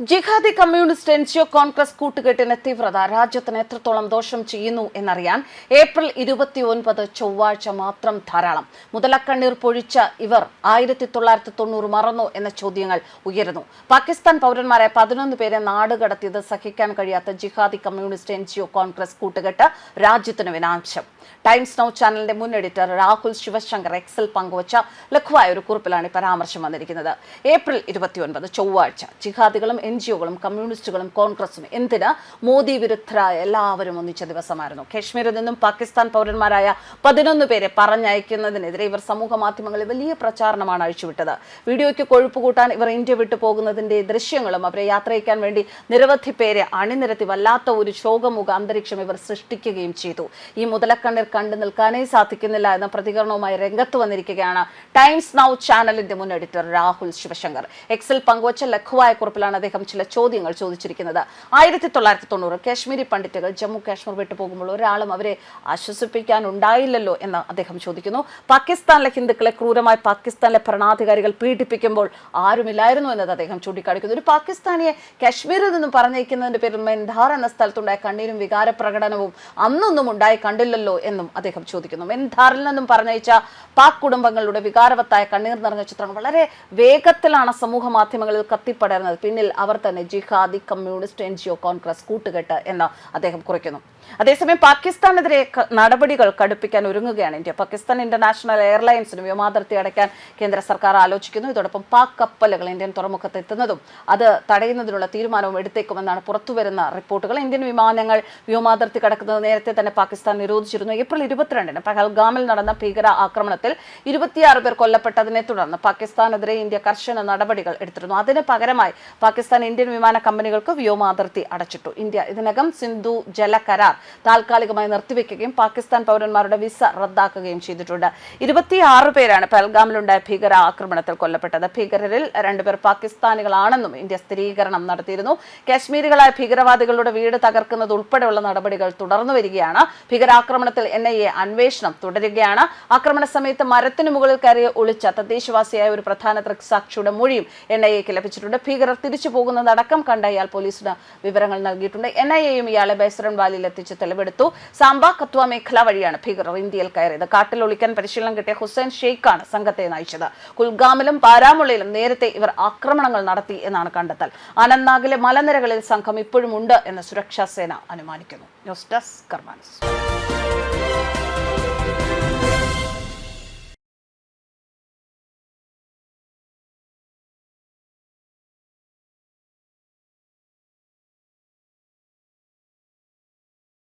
ജിഹാദി communist NGO Congress കൂട്ടുകെട്ടിന് തീവ്രത. രാജ്യത്തിന് എത്രത്തോളം ദോഷം ചെയ്യുന്നു എന്നറിയാൻ ഏപ്രിൽ ഇരുപത്തി ഒൻപത് ചൊവ്വാഴ്ച മാത്രം ധാരാളം. മുതലക്കണ്ണീർ പൊഴിച്ച ഇവർ ആയിരത്തി തൊള്ളായിരത്തി തൊണ്ണൂറ് മറന്നു എന്ന ചോദ്യങ്ങൾ ഉയരുന്നു. പാകിസ്ഥാൻ പൗരന്മാരെ പതിനൊന്ന് പേരെ നാടുകടത്തിയത് സഹിക്കാൻ കഴിയാത്ത ജിഹാദി കമ്മ്യൂണിസ്റ്റ് എൻജിഒ കോൺഗ്രസ് കൂട്ടുകെട്ട് രാജ്യത്തിന് വിനാശം. ടൈംസ് നൗ ചാനലിന്റെ മുൻ എഡിറ്റർ രാഹുൽ ശിവശങ്കർ എക്സിൽ പങ്കുവച്ച ലഘുവായ ഒരു കുറിപ്പിലാണ് പരാമർശം വന്നിരിക്കുന്നത്. ഏപ്രിൽ ഇരുപത്തിയൊൻപത് ചൊവ്വാഴ്ച ജിഹാദികളും എൻ ജി ഒകളും കമ്മ്യൂണിസ്റ്റുകളും കോൺഗ്രസും എന്തിന് മോദി വിരുദ്ധരായ എല്ലാവരും ഒന്നിച്ച ദിവസമായിരുന്നു. കാശ്മീരിൽ നിന്നും പാകിസ്ഥാൻ പൗരന്മാരായ പതിനൊന്ന് പേരെ പറഞ്ഞയക്കുന്നതിനെതിരെ ഇവർ സമൂഹ മാധ്യമങ്ങളിൽ വലിയ പ്രചാരണമാണ് അഴിച്ചുവിട്ടത്. വീഡിയോയ്ക്ക് കൊഴുപ്പ് കൂട്ടാൻ ഇവർ ഇന്ത്യ വിട്ടു പോകുന്നതിന്റെ ദൃശ്യങ്ങളും അവരെ യാത്രയ്ക്കാൻ വേണ്ടി നിരവധി പേരെ അണിനിരത്തി വല്ലാത്ത ഒരു ശോകമുഖ അന്തരീക്ഷം ഇവർ സൃഷ്ടിക്കുകയും ചെയ്തു. ഈ മുതലക്കണ്ണിർ കണ്ടു നിൽക്കാനേ സാധിക്കുന്നില്ല എന്ന പ്രതികരണവുമായി രംഗത്ത് വന്നിരിക്കുകയാണ് ടൈംസ് നൗ ചാനലിന്റെ മുൻ എഡിറ്റർ രാഹുൽ ശിവശങ്കർ. എക്സിൽ പങ്കുവച്ച ലഘുവായ കുറിപ്പിലാണ് അദ്ദേഹം ചില ചോദ്യങ്ങൾ ചോദിച്ചിരിക്കുന്നത്. ആയിരത്തി തൊള്ളായിരത്തി തൊണ്ണൂറ് കാശ്മീരി പണ്ഡിറ്റുകൾ ജമ്മു കാശ്മീർ വിട്ടു പോകുമ്പോൾ ഒരാളും അവരെ ആശ്വസിപ്പിക്കാൻ ഉണ്ടായില്ലല്ലോ എന്ന് അദ്ദേഹം ചോദിക്കുന്നു. പാകിസ്ഥാനിലെ ഹിന്ദുക്കളെ ക്രൂരമായി പാകിസ്ഥാനിലെ ഭരണാധികാരികൾ പീഡിപ്പിക്കുമ്പോൾ ആരുമില്ലായിരുന്നു എന്നത് അദ്ദേഹം ചൂണ്ടിക്കാണിക്കുന്നു. ഒരു പാകിസ്ഥാനിയെ കാശ്മീരിൽ നിന്നും പറഞ്ഞേക്കുന്നതിന്റെ പേരിൽ മെൻധാർ എന്ന സ്ഥലത്തുണ്ടായ കണ്ണീരും വികാര പ്രകടനവും അന്നൊന്നും ഉണ്ടായി കണ്ടില്ലല്ലോ എന്നും അദ്ദേഹം ചോദിക്കുന്നു. മെൻധാറിൽ നിന്നും പറഞ്ഞയച്ച പാക് കുടുംബങ്ങളുടെ വികാരവത്തായ കണ്ണീർ നിറഞ്ഞ ചിത്രങ്ങൾ വളരെ വേഗത്തിലാണ് സമൂഹ മാധ്യമങ്ങളിൽ കത്തിപ്പടരുന്നത്. പിന്നിൽ അവർ തന്നെ ജിഹാദി കമ്മ്യൂണിസ്റ്റ് എൻ കോൺഗ്രസ് കൂട്ടുകെട്ട് എന്ന് അദ്ദേഹം കുറിക്കുന്നു. അതേസമയം പാകിസ്ഥാനെതിരെ നടപടികൾ കടുപ്പിക്കാൻ ഒരുങ്ങുകയാണ് ഇന്ത്യ. പാകിസ്ഥാൻ ഇന്റർനാഷണൽ എയർലൈൻസിന് വ്യോമാതിർത്തി അടയ്ക്കാൻ കേന്ദ്ര സർക്കാർ ആലോചിക്കുന്നു. ഇതോടൊപ്പം പാക് കപ്പലുകൾ ഇന്ത്യൻ തുറമുഖത്ത് എത്തുന്നതും അത് തടയുന്നതിനുള്ള തീരുമാനവും എടുത്തേക്കുമെന്നാണ് പുറത്തുവരുന്ന റിപ്പോർട്ടുകൾ. ഇന്ത്യൻ വിമാനങ്ങൾ വ്യോമാതിർത്തി കടക്കുന്നത് നേരത്തെ തന്നെ പാകിസ്ഥാൻ നിരോധിച്ചിരുന്നു. ഏപ്രിൽ ഇരുപത്തിരണ്ടിന് പഹൽഗാമിൽ നടന്ന ഭീകര ആക്രമണത്തിൽ ഇരുപത്തിയാറ് പേർ കൊല്ലപ്പെട്ടതിനെ തുടർന്ന് പാകിസ്ഥാനെതിരെ ഇന്ത്യ കർശന നടപടികൾ എടുത്തിരുന്നു. അതിന് പകരമായി പാകിസ്ഥാൻ ഇന്ത്യൻ വിമാന കമ്പനികൾക്ക് വ്യോമാതിർത്തി അടച്ചിട്ടു. ഇന്ത്യ ഇതിനകം സിന്ധു ജല കരാർ താൽക്കാലികമായി നിർത്തിവെക്കുകയും പാകിസ്ഥാൻ പൗരന്മാരുടെ വിസ റദ്ദാക്കുകയും ചെയ്തിട്ടുണ്ട്. ഇരുപത്തിയാറ് പേരാണ് പെൽഗാമിലുണ്ടായ ഭീകര ആക്രമണത്തിൽ കൊല്ലപ്പെട്ടത്. ഭീകരരിൽ രണ്ടുപേർ പാകിസ്ഥാനികളാണെന്നും ഇന്ത്യ സ്ഥിരീകരണം നടത്തിയിരുന്നു. കാശ്മീരികളായ ഭീകരവാദികളുടെ വീട് തകർക്കുന്നത് ഉൾപ്പെടെയുള്ള നടപടികൾ തുടർന്നു വരികയാണ്. ഭീകരാക്രമണത്തിൽ എൻ ഐ എ അന്വേഷണം തുടരുകയാണ്. ആക്രമണ സമയത്ത് മരത്തിനു മുകളിൽ കയറിയ ഒളിച്ച തദ്ദേശവാസിയായ ഒരു പ്രധാന ദൃക്സാക്ഷിയുടെ മൊഴിയും എൻ ഐ എക്ക് ലഭിച്ചിട്ടുണ്ട്. ഭീകരർ തിരിച്ചു പോകുന്നതടക്കം കണ്ട ഇയാൾ പോലീസിന് വിവരങ്ങൾ നൽകിയിട്ടുണ്ട്. എൻ ഐ എയും ഇയാളെ ബൈസറൻ വാലിയിൽ എത്തിച്ച് തെളിവെടുത്തു. സാംബ കത്വ മേഖല വഴിയാണ് ഭീകരർ ഇന്ത്യയിൽ കയറിയത്. കാട്ടിൽ ഒളിക്കാൻ പരിശീലനം കിട്ടിയ ഹുസൈൻ ഷെയ്ഖാണ് സംഘത്തെ നയിച്ചത്. കുൽഗാമിലും പാരാമുള്ളയിലും നേരത്തെ ഇവർ ആക്രമണങ്ങൾ നടത്തി എന്നാണ് കണ്ടെത്തൽ. അനന്ത്നാഗിലെ മലനിരകളിൽ സംഘം ഇപ്പോഴും ഉണ്ട് എന്ന് സുരക്ഷാ സേന അനുമാനിക്കുന്നു. News desk കർമാനസ്.